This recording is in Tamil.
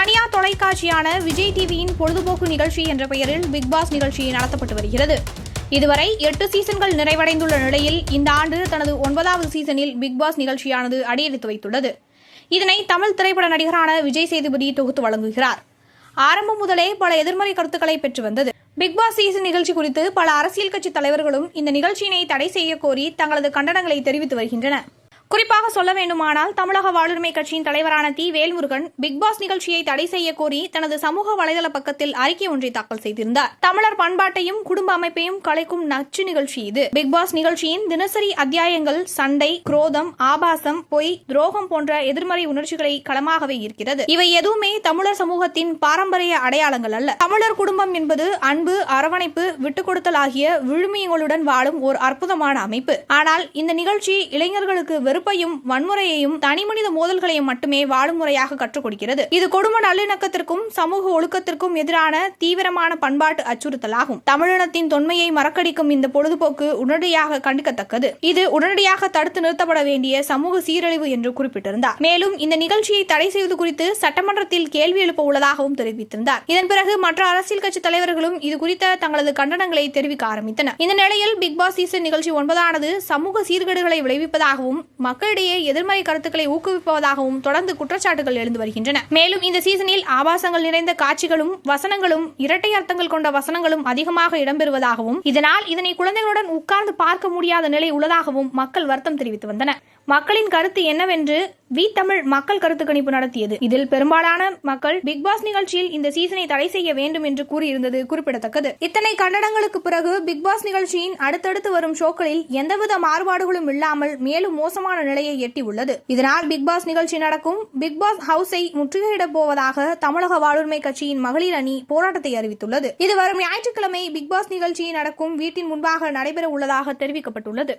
தனியார் தொலைக்காட்சியான விஜய் டிவியின் பொழுதுபோக்கு நிகழ்ச்சி என்ற பெயரில் பிக் பாஸ் நிகழ்ச்சி நடத்தப்பட்டு வருகிறது. இதுவரை எட்டு சீசன்கள் நிறைவடைந்துள்ள நிலையில் இந்த ஆண்டு தனது ஒன்பதாவது சீசனில் பிக் பாஸ் நிகழ்ச்சியானது அடியெடுத்து வைத்துள்ளது. இதனை தமிழ் திரைப்பட நடிகரான விஜய் சேதுபதி தொகுத்து வழங்குகிறார். ஆரம்பம் முதலே பல எதிர்மறை கருத்துக்களை பெற்று வந்தது. பிக் பாஸ் சீசன் நிகழ்ச்சி குறித்து பல அரசியல் கட்சி தலைவர்களும் இந்த நிகழ்ச்சியினை தடை செய்ய கோரி தங்களது கண்டனங்களை தெரிவித்து வருகின்றனர். குறிப்பாக சொல்ல வேண்டுமானால் தமிழக வாழ்வுரிமை கட்சியின் தலைவரான தி வேல்முருகன் பிக்பாஸ் நிகழ்ச்சியை தடை செய்ய கோரி தனது சமூக வலைதள பக்கத்தில் அறிக்கை ஒன்றை தாக்கல் செய்திருந்தார். தமிழர் பண்பாட்டையும் குடும்ப அமைப்பையும் கலைக்கும் நச்சு நிகழ்ச்சி இது. பிக்பாஸ் நிகழ்ச்சியின் தினசரி அத்தியாயங்கள் சண்டை குரோதம் ஆபாசம் பொய் துரோகம் போன்ற எதிர்மறை உணர்ச்சிகளை களமாகவே இருக்கிறது இவை எதுவுமே தமிழர் சமூகத்தின் பாரம்பரிய அடையாளங்கள் அல்ல. தமிழர் குடும்பம் என்பது அன்பு அரவணைப்பு விட்டுக் கொடுத்தல் ஆகிய விழுமியங்களுடன் வாழும் ஒரு அற்புதமான அமைப்பு. ஆனால் இந்த நிகழ்ச்சி இளைஞர்களுக்கு வெறும் வெறுப்பையும் வன்முறையையும் தனிமனித மோதல்களையும் மட்டுமே வாழும் முறையாக கற்றுக் கொடுக்கிறது. இது குடும்ப நல்லிணக்கத்திற்கும் சமூக ஒழுக்கத்திற்கும் எதிரான தீவிரமான பண்பாட்டு அச்சுறுத்தலாகும். தமிழினத்தின் தொன்மையை மறக்கடிக்கும் இந்த பொழுதுபோக்கு உடனடியாக கண்டிக்கத்தக்கது. இது உடனடியாக தடுத்து நிறுத்தப்பட வேண்டிய சமூக சீரழிவு என்று குறிப்பிட்டிருந்தார். மேலும் இந்த நிகழ்ச்சியை தடை செய்வது குறித்து சட்டமன்றத்தில் கேள்வி எழுப்ப உள்ளதாகவும் தெரிவித்திருந்தார். இதன் பிறகு மற்ற அரசியல் கட்சி தலைவர்களும் இது குறித்த தங்களது கண்டனங்களை தெரிவிக்க ஆரம்பித்தனர். இந்த நிலையில் பிக் பாஸ் சீசன் நிகழ்ச்சி ஒன்பதானது சமூக சீர்கேடுகளை விளைவிப்பதாகவும் மக்களிடையே எதிர்மறை கருத்துக்களை ஊக்குவிப்பதாகவும் தொடர்ந்து குற்றச்சாட்டுகள் எழுந்து வருகின்றன. மேலும் இந்த சீசனில் ஆபாசங்கள் நிறைந்த காட்சிகளும் வசனங்களும் இரட்டை அர்த்தங்கள் கொண்ட வசனங்களும் அதிகமாக இடம்பெறுவதாகவும் இதனால் இதனை குழந்தைகளுடன் உட்கார்ந்து பார்க்க முடியாத நிலை உள்ளதாகவும் மக்கள் வருத்தம் தெரிவித்து வந்தனர். மக்களின் கருத்து என்னவென்று வி தமிழ் மக்கள் கருத்து கணிப்பு நடத்தியது. இதில் பெரும்பாலான மக்கள் பிக் பாஸ் நிகழ்ச்சியில் இந்த சீசனை தடை செய்ய வேண்டும் என்று கூறியிருந்தது குறிப்பிடத்தக்கது. இத்தனை கண்டனங்களுக்கு பிறகு பிக் பாஸ் நிகழ்ச்சியின் அடுத்தடுத்து வரும் ஷோக்களில் எந்தவித மாறுபாடுகளும் இல்லாமல் மேலும் மோசமான நிலையை எட்டியுள்ளது. இதனால் பிக் பாஸ் நிகழ்ச்சி நடக்கும். பிக் பாஸ் ஹவுஸை முற்றுகையிடப் போவதாக தமிழக வாழ்வுரிமை கட்சியின் மகளிர் அணி போராட்டத்தை அறிவித்துள்ளது. இது வரும் ஞாயிற்றுக்கிழமை பிக் பாஸ் நிகழ்ச்சி நடக்கும். வீட்டின் முன்பாக நடைபெற உள்ளதாக தெரிவிக்கப்பட்டுள்ளது.